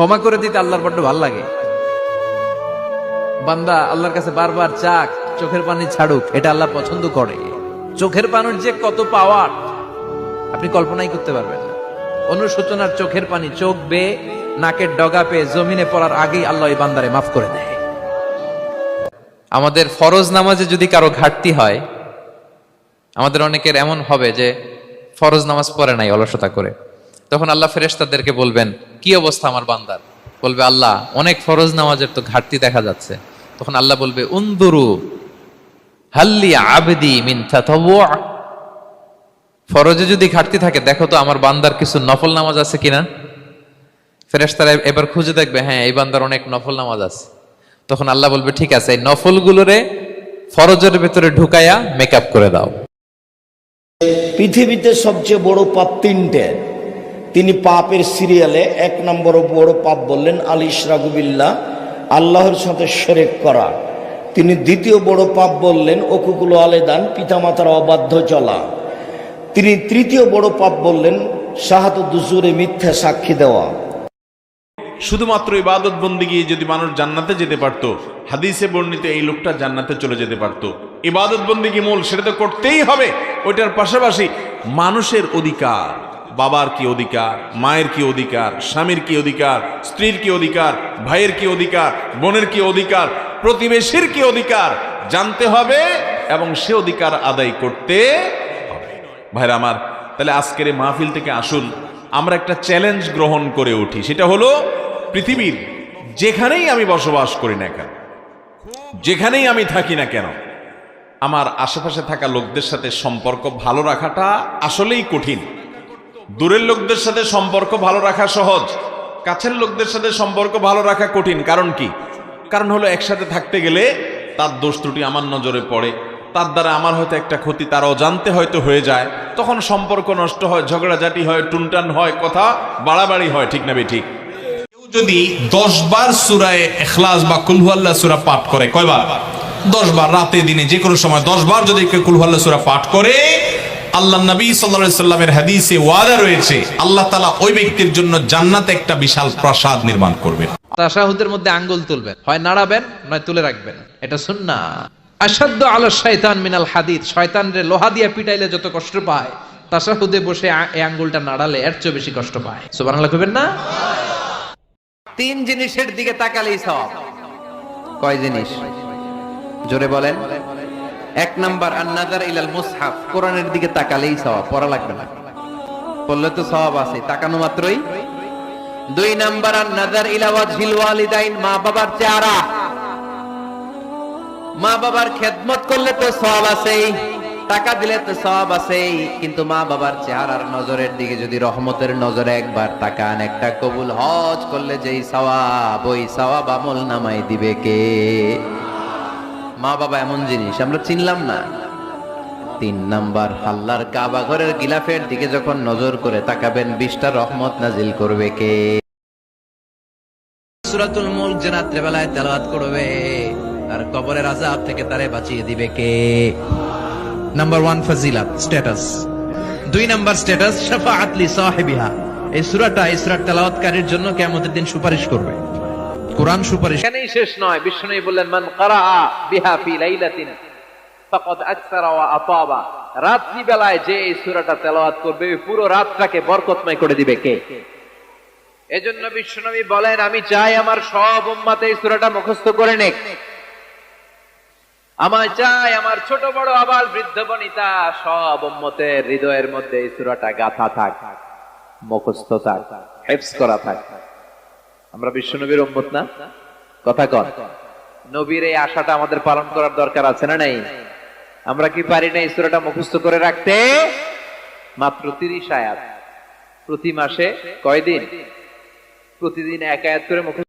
ক্ষমা করে দিতে আল্লাহর বড্ড ভালো লাগে। বান্দা আল্লাহর কাছে বারবার চাক, চোখের পানি ছাড়ুক, এটা আল্লাহ পছন্দ করে। চোখের পানির যে কত পাওয়ার আপনি কল্পনাই করতে পারবেন না। অনুশোচনার চোখের পানি চোখ বেয়ে, নাকের ডগা পেয়ে, জমিনে পড়ার আগেই আল্লাহ বান্দারে মাফ করে দেয়। আমাদের ফরজ নামাজে যদি কারও ঘাটতি হয়, আমাদের অনেকের এমন হবে যে ফরজ নামাজ পড়ে নাই অলসতা করে। তখন আল্লাহ ফেরেশতাদেরকে বলবেন, কি অবস্থা আমার বান্দার? বলবে, আল্লাহ, অনেক ফরজ নামাজের তো ঘাটতি দেখা যাচ্ছে। তখন আল্লাহ বলবে উন্দুরু হাল্লি আবেদি মিন ফরজে যদি ঘাটতি থাকে, দেখো তো আমার বান্দার কিছু নফল নামাজ আছে কিনা? ফেরেশতারা এবার খুঁজে দেখবে হ্যাঁ এই বান্দার অনেক নফল নামাজ আছে। তখন আল্লাহ বলবে, ঠিক আছে, এই নফলগুলোরে ফরজের ভেতরে ঢুকাইয়া মেকআপ করে দাও। পৃথিবীতে সবচেয়ে বড় পাপ তিনটে। তিনি পাপের সিরিয়ালে এক নম্বর বড় পাপ বললেন, আল ইশরাকুবিল্লা আল্লাহর সাথে শরেক করা। তিনি দ্বিতীয় বড় পাপ বললেন, অকুকুল আলেদান পিতামাতার অবাধ্য চলা। তিনি তৃতীয় বড় পাপ বললেন শাহাদ দুজুরে মিথ্যা সাক্ষী দেওয়া। শুধুমাত্র ইবাদত গিয়ে যদি মানুষ জান্নাতে যেতে পারত, হাদিসে বর্ণিত এই লোকটা জান্নাতে চলে যেতে পারত। ইবাদত বন্দিগি মূল? সেটা তো করতেই হবে। ওইটার পাশাপাশি মানুষের অধিকার। বাবার কি অধিকার, মায়ের কি অধিকার, স্বামীর কি অধিকার, স্ত্রীর কি অধিকার, ভাইয়ের কি অধিকার, বোনের কি অধিকার, প্রতিবেশীর কি অধিকার জানতে হবে এবং সে অধিকার আদায় করতে হবে। ভাইরা আমার, তাহলে আজকের মাহফিল থেকে আসুন। আমরা একটা চ্যালেঞ্জ গ্রহণ করে উঠি। সেটা হলো পৃথিবীর যেখানেই আমি বসবাস করি না কেন, যেখানেই আমি থাকি না কেন, আমার আশেপাশে থাকা লোকদের সাথে সম্পর্ক ভালো রাখাটা আসলেই কঠিন। দূরের লোকদের সাথে সম্পর্ক ভালো রাখা সহজ। কাছের লোকদের সাথে সম্পর্ক ভালো রাখা কঠিন। কারণ কি? কারণ হলো একসাথে থাকতে গেলে তার দোষ ত্রুটি আমার নজরে পড়ে। তার দ্বারা আমার হয়তো একটা ক্ষতি তারাও জানতে হয়তো হয়ে যায়। তখন সম্পর্ক নষ্ট হয়, ঝগড়াঝাটি হয়, টুনটান হয়, কথা বাড়াবাড়ি হয়, ঠিক না ঠিক কেউ যদি দশ বার সুরায় এখলাস বা কুলহুয়াল্লাহ সুরা পাঠ করে, কয়বার? দশ বার, রাতে, দিনে যে কোনো সময় দশ বার যদি কেউ সুরা পাঠ করে আল্লাহ নবী সাল্লা সাল্লামের হাদিসে ওয়াদা রয়েছে আল্লাহ তালা ওই ব্যক্তির জন্য জান্নাতে একটা বিশাল প্রাসাদ নির্মাণ করবেন। তাশাহুদের মধ্যে আঙ্গুল তুলবেন হয় নাড়াবেন নয় তুলে রাখবেন। এটা শুননা আসাধ্য আলো শয়তান মিনাল হাদিদ শয়তান রে লোহা দিয়ে পিটাইলে যত কষ্ট পায় তাশাহুদে বসে এই আঙ্গুলটা নাড়ালে এর চেয়ে বেশি কষ্ট পায়। সুবহানাল্লাহ কইবেন না? তিন জিনিসের দিকে তাকালেই সব কয় জিনিস? জোরে বলেন। এক নাম্বার আন্নাজার ইলাল মুসহাফ, কোরআনের দিকে তাকালেই সওয়াব, পড়া লাগবে না। পড়লে তো সওয়াব আছে, তাকানো মাত্রই। দুই নাম্বার আর নাজার ইলাওয়াত হিল ওয়ালিদাইন, মা বাবার চেহারা। মা বাবার খেদমত করলে তো সওয়াব আছেই, টাকা দিলে তো সওয়াব আছেই, কিন্তু মা বাবার চেহারার নজরের দিকে যদি রহমতের নজরে একবার তাকান, একটা কবুল হজ করলে যেই সওয়াব, ওই সওয়াব আমল নামাই দিবে কে? মা বাবা এমন জিনিস, আমরা চিনলাম না। তিন নাম্বার, আল্লাহর কাবা ঘরের গিলাফের দিকে যখন নজর করে তাকাবেন, বিশটা রহমত নাজিল করবে কে? সুরাতুল মুলক যে করবে আর কবরের আযাব থেকে তারে বাঁচিয়ে দিবে কে? নাম্বার ওয়ান, ফাজিলাত, স্ট্যাটাস। দুই নাম্বার স্ট্যাটাস, শাফাআত লি সাহিবিহা। এই সূরাটা, এই তেলাওয়াতকারীর জন্য কিয়ামতের দিন সুপারিশ করবে। কোরআন সুপারিশ এখানেই শেষ নয়। বিষ্ণু বললেন, মান কারাআ বিহা ফি লাইলাতিন, ফাকাদ আকসারা ওয়া আতাবা। রাত্রি বেলায় যে এই সূরাটা তেলাওয়াত করবে, ওই পুরো রাতটাকে বরকতময় করে দিবে কে? এজন্য বিশ্বনবী বলেন, আমি চাই আমার সব উম্মাতে এই সূরাটা মুখস্থ করে নেক। আমার চাই আমার ছোট বড় আবাল বৃদ্ধ বনিতা সব উম্মতের হৃদয়ের মধ্যে এই সূরাটা গাথা থাক, মুখস্থ থাক, হেফজ করা থাক। আমরা বিশ্বনবীর উম্মত না? কথা কন। নবীর এই আশাটা আমাদের পালন করার দরকার আছে না নাই? আমরা কি পারি না এই সূরাটা মুখস্থ করে রাখতে? মাত্র তিরিশ আয়াত। প্রতি মাসে কয়দিন? প্রতিদিন এক আয়াত করে মুখস্থ